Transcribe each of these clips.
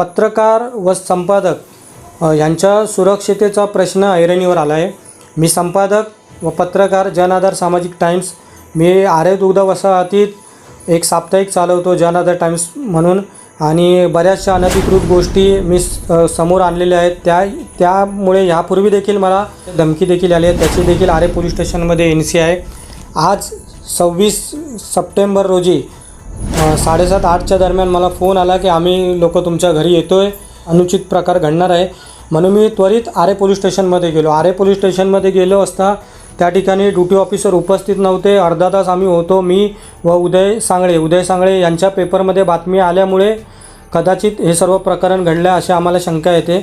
पत्रकार व संपादक यांच्या सुरक्षितेचा प्रश्न ऐरणीवर आला आहे मी संपादक व पत्रकार जनआधार सामाजिक टाईम्स मी आरे दुग्ध वसाहतीत एक साप्ताहिक चालवतो जनआधार टाईम्स म्हणून आणि बऱ्याचशा अनधिकृत गोष्टी मी समोर आणलेल्या आहेत. त्या त्यामुळे ह्यापूर्वी देखील मला धमकी देखील आली आहे. त्याची देखील आरे पोलीस स्टेशनमध्ये एन सी आहे. आज सव्वीस सप्टेंबर रोजी साडेसात आठच्या दरम्यान मला फोन आला की आम्ही लोक तुमच्या घरी येतो आहे अनुचित प्रकार घडणार आहे. म्हणून मी त्वरित आरे पोलीस स्टेशनमध्ये गेलो. आरे पोलीस स्टेशनमध्ये गेलो असता त्या ठिकाणी ड्युटी ऑफिसर उपस्थित नव्हते. अर्धा तास आम्ही होतो. मी व उदय सांगळे उदय सांगळे यांच्या पेपरमध्ये बातमी आल्यामुळे कदाचित हे सर्व प्रकरण घडलं अशी आम्हाला शंका येते.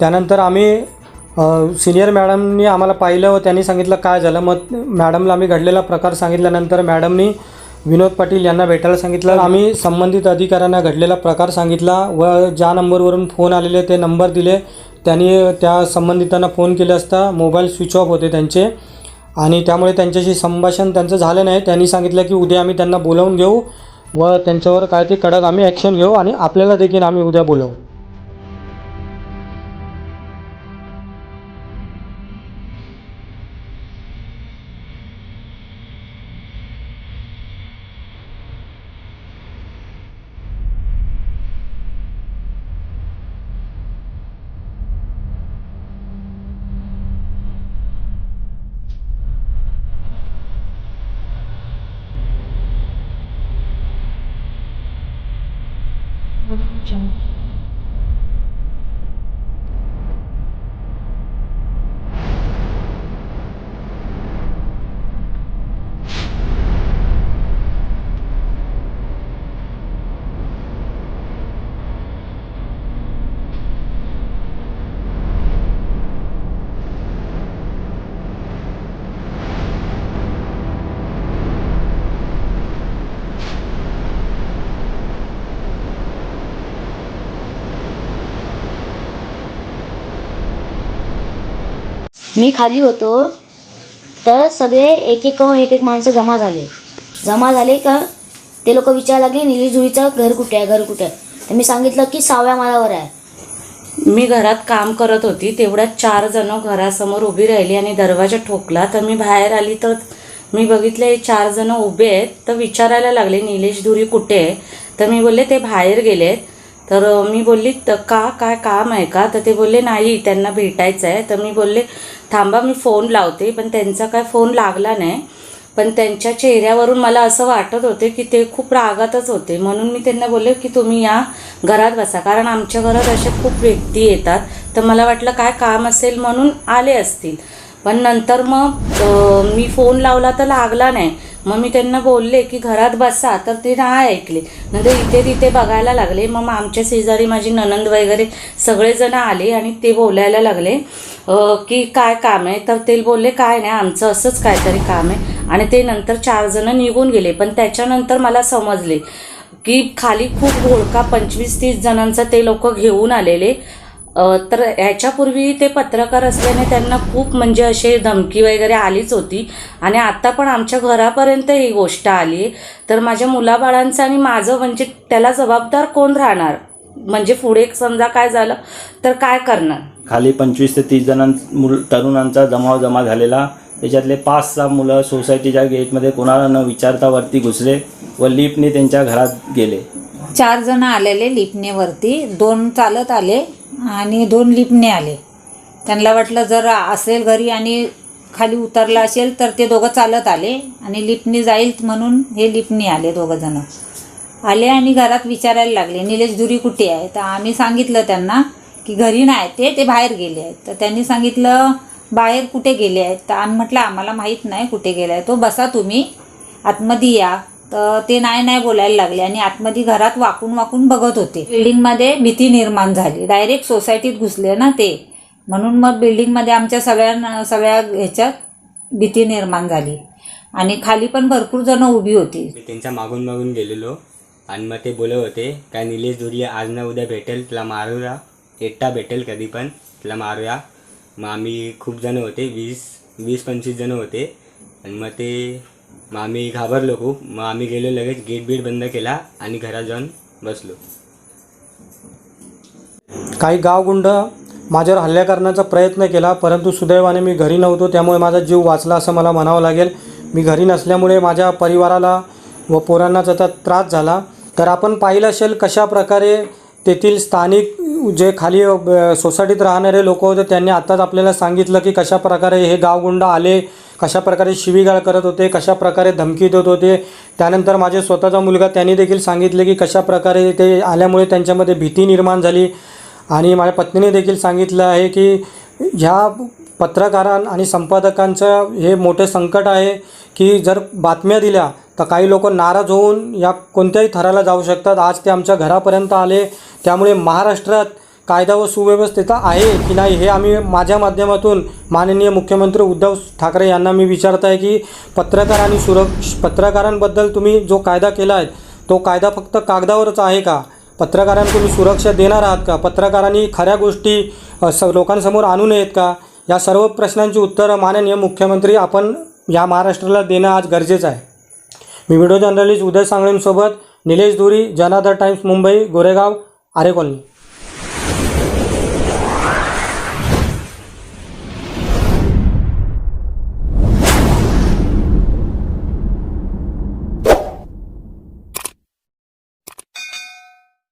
त्यानंतर आम्ही सिनियर मॅडमनी आम्हाला पाहिलं व त्यांनी सांगितलं काय झालं. मग मॅडमला आम्ही घडलेला प्रकार सांगितल्यानंतर मॅडमनी विनोद पाटील यांना भेटायला सांगितलं. आम्ही संबंधित अधिकाऱ्यांना घडलेला प्रकार सांगितला व ज्या नंबरवरून फोन आलेले ते नंबर दिले. त्यांनी त्या संबंधितांना फोन केले असता मोबाईल स्विच ऑफ होते त्यांचे. आणि त्यामुळे त्यांच्याशी संभाषण त्यांचं झालं नाही. त्यांनी सांगितलं की उद्या आम्ही त्यांना बोलावून घेऊ व त्यांच्यावर काय ते कडक आम्ही ॲक्शन घेऊ आणि आपल्याला देखील आम्ही उद्या बोलवू. 真 मी खाली होतो तर सगळे एक एक एक एक माणसं जमा झाले. जमा झाले का ते लोक विचारायला लागले निलेश घर कुठे आहे घर कुठे आहे? तर मी सांगितलं की सहाव्या माळावर आहे. मी घरात काम करत होती तेवढ्यात चार जण घरासमोर उभी राहिली आणि दरवाजा ठोकला तर मी बाहेर आली तर मी बघितले हे चार जण उभे आहेत तर विचारायला लागले निलेश धुरी कुठे आहे? तर मी बोलले ते बाहेर गेलेत तर मी बोलली "त- का काय काम आहे का? तर ते बोलले नाही त्यांना भेटायचं आहे. तर मी बोलले थांबा मी फोन लावते पण त्यांचा काय फोन लागला नाही. पण त्यांच्या चेहऱ्यावरून मला असं वाटत होते की ते खूप रागातच होते. म्हणून मी त्यांना बोलले की तुम्ही या घरात बसा. कारण आमच्या घरात असे खूप व्यक्ती येतात. तर मला वाटलं काय काम असेल म्हणून आले असतील. पण नंतर मग मी फोन लावला तर लागला नाही. मग मी त्यांना बोलले की घरात बसा तर ते नाही ऐकले. नंतर इथे तिथे बघायला लागले. मग आमच्या शेजारी माझी ननंद वगैरे सगळेजण आले आणि ते बोलायला लागले की काय काम आहे? तर ते बोलले काय नाही आमचं असंच काहीतरी काम आहे. आणि ते नंतर चार जण निघून गेले. पण त्याच्यानंतर मला समजले की खाली खूप घोळका पंचवीस तीस जणांचा ते लोक घेऊन आलेले तर ह्याच्यापूर्वी ते पत्रकार असल्याने त्यांना खूप म्हणजे असे धमकी वगैरे आलीच होती. आणि आता पण आमच्या घरापर्यंत ही गोष्ट आली. तर माझ्या मुलाबाळांचं आणि माझं म्हणजे त्याला जबाबदार कोण राहणार? म्हणजे पुढे समजा काय झालं तर काय करणार? खाली पंचवीस ते तीस जणां मुल तरुणांचा जमाव जमा झालेला. त्याच्यातले पाच सहा मुलं सोसायटीच्या गेटमध्ये कोणाला न विचारता वरती घुसले व लिफ्टने त्यांच्या घरात गेले. चार जण आलेले लिपणेवरती दोन चालत आले. आणि दोन लिपणे आले. त्यांना वाटलं जर असेल घरी आणि खाली उतरला असेल तर ते दोघं चालत आले आणि लिपणी जाईल म्हणून हे लिपणी आले दोघं जण आले आणि घरात विचारायला लागले निलेश दुरी कुठे आहे? तर आम्ही सांगितलं त्यांना की घरी नाही ते ते बाहेर गेले आहेत. तर त्यांनी सांगितलं बाहेर कुठे गेले आहेत? तर आम्ही म्हटलं आम्हाला माहीत नाही कुठे गेला आहे तो बसा तुम्ही आतमध्ये या. तर ते नाही नाही बोलायला लागले आणि आतमध्ये घरात वाकून वाकून बघत होते. बिल्डिंगमध्ये भीती निर्माण झाली. डायरेक्ट सोसायटीत घुसले ना ते. म्हणून मग बिल्डिंगमध्ये आमच्या सगळ्या सगळ्या ह्याच्यात भीती निर्माण झाली. आणि खाली पण भरपूर जण उभी होती. मी त्यांच्या मागून मागून गेलेलो. आणि मग ते बोलत होते काय निलेश दुरी आज ना उद्या भेटेल तुला मारूया. एकटा भेटेल कधी पण तुला मारूया. मग आम्ही खूप जण होते वीस वीस पंचवीस जण होते. आणि मग ते मग आम्ही घाबरलो खूप. मग आम्ही गेलो लगेच गेट बीट बंद केला आणि घरात जाऊन बसलो. काही गावगुंड माझ्यावर हल्ला करण्याचा प्रयत्न केला परंतु सुदैवाने मी घरी नव्हतो त्यामुळे माझा जीव वाचला असं मला म्हणावं लागेल. मी घरी नसल्यामुळे माझ्या परिवाराला व पोरांना त्याचा त्रास झाला. तर आपण पाहिलं असेल कशा प्रकारे तेथील स्थानिक जे खाली सोसायटीत राहणारे लोक होते त्यांनी आत्ताच आपल्याला सांगितलं की कशा प्रकारे हे गावगुंड आले कशा प्रकारे शिवीगाळ करत होते कशा प्रकारे धमकी देत होते. त्यानंतर माझे स्वतःचा मुलगा त्यांनी देखील सांगितले की कशा प्रकारे ते आल्यामुळे त्यांच्यामध्ये भीती निर्माण झाली. आणि माझ्या पत्नीने देखील सांगितलं आहे की ह्या पत्रकारां आणि संपादकांचं हे मोठे संकट आहे की जर बातम्या दिल्या तर काही लोक नाराज होऊन या कोणत्याही थराला जाऊ शकतात. आज ते आमच्या घरापर्यंत आले त्यामुळे महाराष्ट्रात कायदा व सुव्यवस्थेचा आहे की नाही हे आम्ही माझ्या माध्यमातून माननीय मुख्यमंत्री उद्धव ठाकरे यांना मी विचारत आहे की पत्रकार आणि सुरक्ष पत्रकारांबद्दल तुम्ही जो कायदा केला आहे तो कायदा फक्त कागदावरच आहे का? पत्रकारांना तुम्ही सुरक्षा देणार आहात का? पत्रकारांनी खऱ्या गोष्टी स लोकांसमोर आणू नयेत का? या सर्व प्रश्नांची उत्तरं माननीय मुख्यमंत्री आपण या महाराष्ट्राला देणं आज गरजेचं आहे. मी व्हिडिओ जर्नलिस्ट उदय सांगळेंसोबत निलेश धुरी जनादर टाइम्स मुंबई गोरेगाव. आरे कॉलनी